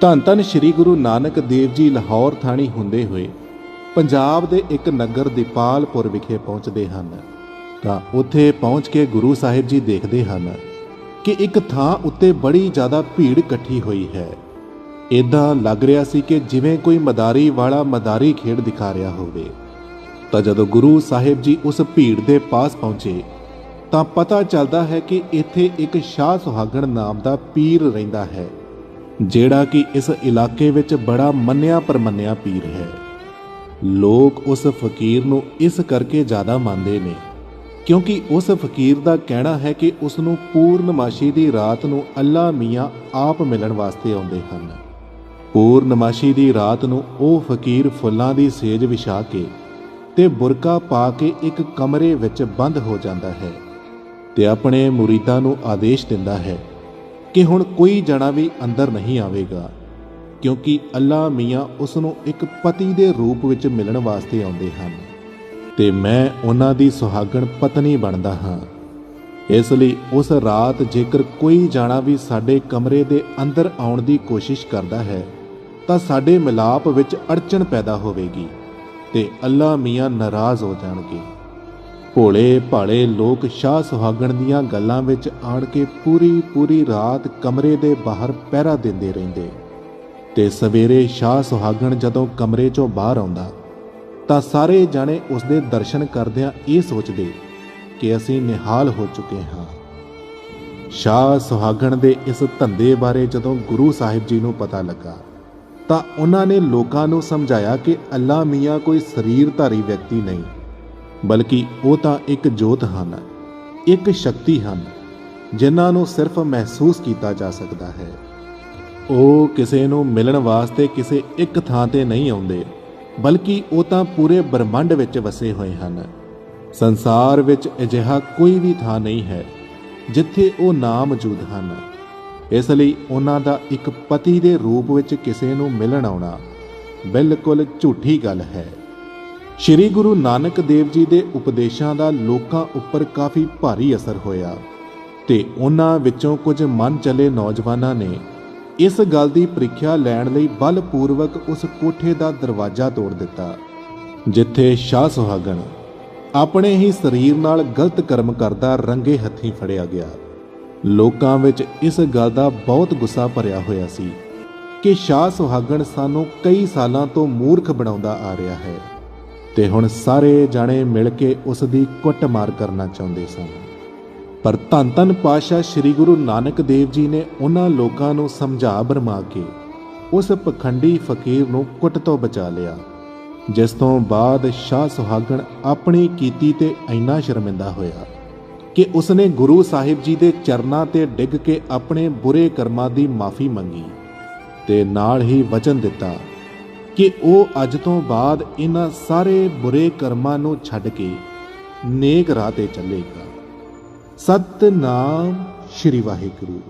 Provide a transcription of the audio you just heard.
ਧੰਨ ਧੰਨ ਸ੍ਰੀ ਗੁਰੂ ਨਾਨਕ ਦੇਵ ਜੀ ਲਾਹੌਰ ਥਾਣੀ ਹੁੰਦੇ ਹੋਏ ਪੰਜਾਬ ਦੇ ਇੱਕ ਨਗਰ ਦੀਪਾਲਪੁਰ ਵਿਖੇ ਪਹੁੰਚਦੇ ਹਨ। ਤਾਂ ਉੱਥੇ ਪਹੁੰਚ ਕੇ ਗੁਰੂ ਸਾਹਿਬ ਜੀ ਦੇਖਦੇ ਹਨ ਕਿ ਇੱਕ ਥਾਂ ਉੱਤੇ ਬੜੀ ਜ਼ਿਆਦਾ ਭੀੜ ਇਕੱਠੀ ਹੋਈ ਹੈ। ਇਦਾਂ ਲੱਗ ਰਿਹਾ ਸੀ ਕਿ ਜਿਵੇਂ ਕੋਈ ਮਦਾਰੀ ਵਾਲਾ ਮਦਾਰੀ ਖੇਡ ਦਿਖਾ ਰਿਹਾ ਹੋਵੇ। ਤਾਂ ਜਦੋਂ ਗੁਰੂ ਸਾਹਿਬ ਜੀ ਉਸ ਭੀੜ ਦੇ ਪਾਸ ਪਹੁੰਚੇ, ਤਾਂ ਪਤਾ ਚੱਲਦਾ ਹੈ ਕਿ ਇੱਥੇ ਇੱਕ ਸ਼ਾਹ ਸੁਹਾਗਣ ਨਾਮ ਦਾ ਪੀਰ ਰਹਿੰਦਾ ਹੈ। ਜਿਹੜਾ ਕਿ ਇਸ ਇਲਾਕੇ ਵਿੱਚ ਬੜਾ ਮੰਨਿਆ ਪਰਮੰਨਿਆ ਪੀਰ ਹੈ। ਲੋਕ ਉਸ ਫਕੀਰ ਨੂੰ ਇਸ ਕਰਕੇ ਜ਼ਿਆਦਾ ਮੰਨਦੇ ਨੇ, ਕਿਉਂਕਿ ਉਸ ਫਕੀਰ ਦਾ ਕਹਿਣਾ ਹੈ ਕਿ ਉਸ ਨੂੰ ਪੂਰਨਮਾਸ਼ੀ ਦੀ ਰਾਤ ਨੂੰ ਅੱਲਾ ਮੀਆਂ ਆਪ ਮਿਲਣ ਵਾਸਤੇ ਆਉਂਦੇ ਹਨ। ਪੂਰਨਮਾਸ਼ੀ ਦੀ ਰਾਤ ਨੂੰ ਉਹ ਫਕੀਰ ਫੁੱਲਾਂ ਦੀ ਸੇਜ ਵਿਛਾ ਕੇ ਤੇ ਬੁਰਕਾ ਪਾ ਕੇ ਇੱਕ ਕਮਰੇ ਵਿੱਚ ਬੰਦ ਹੋ ਜਾਂਦਾ ਹੈ ਤੇ ਆਪਣੇ ਮੁਰੀਦਾਂ ਨੂੰ ਆਦੇਸ਼ ਦਿੰਦਾ ਹੈ ਕਿ ਹੁਣ ਕੋਈ ਜਣਾ ਵੀ ਅੰਦਰ ਨਹੀਂ ਆਵੇਗਾ, ਕਿਉਂਕਿ ਅੱਲਾ ਮੀਆਂ ਉਸ ਨੂੰ ਇੱਕ ਪਤੀ ਦੇ ਰੂਪ ਵਿੱਚ ਮਿਲਣ ਵਾਸਤੇ ਆਉਂਦੇ ਹਨ ਤੇ ਮੈਂ ਉਹਨਾਂ ਦੀ ਸੁਹਾਗਣ ਪਤਨੀ ਬਣਦਾ ਹਾਂ। ਇਸ ਲਈ ਉਸ ਰਾਤ ਜੇਕਰ ਕੋਈ ਜਾਣਾ ਵੀ ਸਾਡੇ ਕਮਰੇ ਦੇ ਅੰਦਰ ਆਉਣ ਦੀ ਕੋਸ਼ਿਸ਼ ਕਰਦਾ ਹੈ, ਤਾਂ ਸਾਡੇ ਮਿਲਾਪ ਵਿੱਚ ਅੜਚਣ ਪੈਦਾ ਹੋਵੇਗੀ ਤੇ ਅੱਲਾ ਮੀਆਂ ਨਾਰਾਜ਼ ਹੋ ਜਾਣਗੇ। ਭੋਲੇ ਭਾਲੇ ਲੋਕ ਸ਼ਾਹ ਸੁਹਾਗਣ ਦੀਆਂ ਗੱਲਾਂ ਵਿੱਚ ਆਣ ਕੇ ਪੂਰੀ ਪੂਰੀ ਰਾਤ ਕਮਰੇ ਦੇ ਬਾਹਰ ਪਹਿਰਾ ਦਿੰਦੇ ਰਹਿੰਦੇ। ਤੇ ਸਵੇਰੇ ਸ਼ਾਹ ਸੁਹਾਗਣ ਜਦੋਂ ਕਮਰੇ ਚੋਂ ਬਾਹਰ ਆਉਂਦਾ, ਤਾਂ ਸਾਰੇ ਜਾਣੇ ਉਸ ਦੇ ਦਰਸ਼ਨ ਕਰਦਿਆਂ ਇਹ ਸੋਚਦੇ ਕਿ ਅਸੀਂ ਨਿਹਾਲ ਹੋ ਚੁੱਕੇ ਹਾਂ। ਸ਼ਾਹ ਸੁਹਾਗਣ ਦੇ ਇਸ ਧੰਦੇ ਬਾਰੇ ਜਦੋਂ ਗੁਰੂ ਸਾਹਿਬ ਜੀ ਨੂੰ ਪਤਾ ਲੱਗਾ, ਤਾਂ ਉਹਨਾਂ ਨੇ ਲੋਕਾਂ ਨੂੰ ਸਮਝਾਇਆ ਕਿ ਅੱਲਾ ਮੀਆਂ ਕੋਈ ਸਰੀਰਧਾਰੀ ਵਿਅਕਤੀ ਨਹੀਂ ਬਲਕਿ ਉਹ ਤਾਂ ਇੱਕ ਜੋਤ ਹਨ, ਇੱਕ ਸ਼ਕਤੀ ਹਨ, ਜਿਨ੍ਹਾਂ ਨੂੰ ਸਿਰਫ ਮਹਿਸੂਸ ਕੀਤਾ ਜਾ ਸਕਦਾ ਹੈ। ਉਹ ਕਿਸੇ ਨੂੰ ਮਿਲਣ ਵਾਸਤੇ ਕਿਸੇ ਇੱਕ ਥਾਂ ਤੇ ਨਹੀਂ ਆਉਂਦੇ, ਬਲਕਿ ਉਹ ਤਾਂ ਪੂਰੇ ਬ੍ਰਹਮੰਡ ਵਿੱਚ ਵਸੇ ਹੋਏ ਹਨ। ਸੰਸਾਰ ਵਿੱਚ ਅਜਿਹਾ ਕੋਈ ਵੀ ਥਾਂ ਨਹੀਂ ਹੈ, ਜਿੱਥੇ ਉਹ ਨਾ ਮੌਜੂਦ ਹਨ। ਇਸ ਲਈ ਉਹਨਾਂ ਦਾ ਇੱਕ ਪਤੀ ਦੇ ਰੂਪ ਵਿੱਚ ਕਿਸੇ ਨੂੰ ਮਿਲਣ ਆਉਣਾ ਬਿਲਕੁਲ ਝੂਠੀ ਗੱਲ ਹੈ। ਸ਼੍ਰੀ ਗੁਰੂ ਨਾਨਕ ਦੇਵ ਜੀ ਦੇ ਉਪਦੇਸ਼ਾਂ ਦਾ ਲੋਕਾਂ ਉੱਪਰ ਕਾਫੀ ਭਾਰੀ ਅਸਰ ਹੋਇਆ ਤੇ ਉਹਨਾਂ ਵਿੱਚੋਂ ਕੁਝ ਮਨ ਚਲੇ ਨੌਜਵਾਨਾਂ ਨੇ ਇਸ ਗੱਲ ਦੀ ਪ੍ਰੀਖਿਆ ਲੈਣ ਲਈ ਬਲਪੂਰਵਕ ਉਸ ਕੋਠੇ ਦਾ ਦਰਵਾਜ਼ਾ ਤੋੜ ਦਿੱਤਾ, ਜਿੱਥੇ ਸ਼ਾਹ ਸੁਹਾਗਣ ਆਪਣੇ ਹੀ ਸਰੀਰ ਨਾਲ ਗਲਤ ਕਰਮ ਕਰਦਾ ਰੰਗੇ ਹੱਥੀਂ ਫੜਿਆ ਗਿਆ। ਲੋਕਾਂ ਵਿੱਚ ਇਸ ਗੱਲ ਦਾ ਬਹੁਤ ਗੁੱਸਾ ਭਰਿਆ ਹੋਇਆ ਸੀ ਕਿ ਸ਼ਾਹ ਸੁਹਾਗਣ ਸਾਨੂੰ ਕਈ ਸਾਲਾਂ ਤੋਂ ਮੂਰਖ ਬਣਾਉਂਦਾ ਆ ਰਿਹਾ ਹੈ। ਤੇ ਹੁਣ ਸਾਰੇ ਜਾਣੇ ਮਿਲ ਕੇ ਉਸ ਦੀ ਕੁੱਟਮਾਰ ਕਰਨਾ ਚਾਹੁੰਦੇ ਸਨ। ਪਰ ਧੰਨ ਧੰਨ ਪਾਸ਼ਾ ਸ੍ਰੀ ਗੁਰੂ ਨਾਨਕ ਦੇਵ ਜੀ ਨੇ ਉਹਨਾਂ ਲੋਕਾਂ ਨੂੰ ਸਮਝਾ ਬਰਮਾ ਕੇ ਉਸ ਪਖੰਡੀ ਫਕੀਰ ਨੂੰ ਕੁੱਟ ਤੋਂ ਬਚਾ ਲਿਆ, ਜਿਸ ਤੋਂ ਬਾਅਦ ਸ਼ਾਹ ਸੁਹਾਗਣ ਆਪਣੀ ਕੀਤੀ ਤੇ ਇੰਨਾ ਸ਼ਰਮਿੰਦਾ ਹੋਇਆ ਕਿ ਉਸਨੇ ਗੁਰੂ ਸਾਹਿਬ ਜੀ ਦੇ ਚਰਨਾਂ ਤੇ ਡਿੱਗ ਕੇ ਆਪਣੇ ਬੁਰੇ ਕਰਮਾਂ ਦੀ ਮਾਫੀ ਮੰਗੀ ਤੇ ਨਾਲ ਹੀ ਵਚਨ ਦਿੱਤਾ ਕਿ ਉਹ ਅੱਜ ਤੋਂ ਬਾਅਦ ਇਹਨਾਂ ਸਾਰੇ ਬੁਰੇ ਕਰਮਾਂ ਨੂੰ ਛੱਡ ਕੇ ਨੇਕ ਰਾਹ ਤੇ ਚੱਲੇਗਾ। ਸਤਨਾਮ ਸ਼੍ਰੀ ਵਾਹਿਗੁਰੂ।